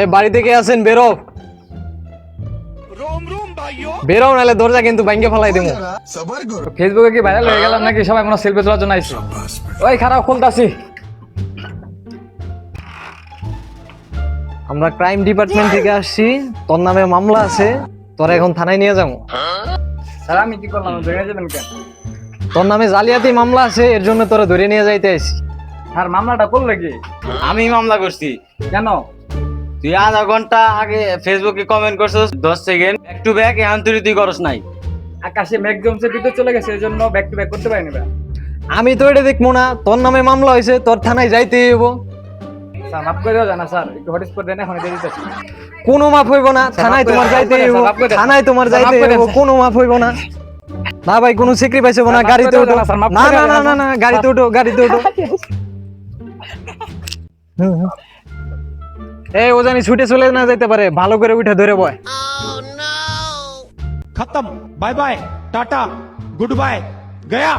এ বাড়ি থেকে আছেন? বেরো। বেরো নাহলে দরজা কিন্তু ব্যাংকে ফেলাই দেবো। ফেসবুকে কি ভাইরাল হয়ে গেলাম নাকি? সবাই মনে সেলফি তোলার জন্য আইসি ওই খারাপ খুলতাছি। আমরা ক্রাইম ডিপার্টমেন্ট থেকে আসছি। তোর নামে মামলা আছে। তোর এখন থানায় নিয়ে যাব। স্যার আমি কি করলাম? ধরে যাবেন কেন? তোর নামে জালিয়াতি মামলা আছে এর জন্য তোরা ধরে নিয়ে যাইতে আসি স্যার মামলাটা করলে কি? আমি মামলা করছি। কেন? তুই আধা ঘণ্টা আগে ফেসবুকে কমেন্ট করছিস দশ সেকেন্ড ব্যাক টু ব্যাক এখন তুই তুই করস নাই। আকাশে মেঘ জমছে ভিতরে চলে গেছে এই জন্য ব্যাক টু ব্যাক করতে পারিনি ভাই। আমি তো এটা দেখব না তোর নামে মামলা হয়েছে তোর থানায় যাইতে হইব। স্যার মাফ করে দেওয়া জানা স্যার একটু হটস্পট দেন এখন দিয়ে দিতেছি। কোনো মাফ হইব না থানায় তোমার যাইতে হইব। থানায় তোমার যাইতে হইব কোনো মাফ হইব না। না ভাই কোনো সিক্রি হবে না গাড়িতে উঠো। না না না না না গাড়িতে উঠো গাড়িতে উঠো। এই ও জানি ছুটে চলে না যাইতে পারে ভালো করে উঠে ধরে বয়। oh, খতম bye bye tata good bye Gaya.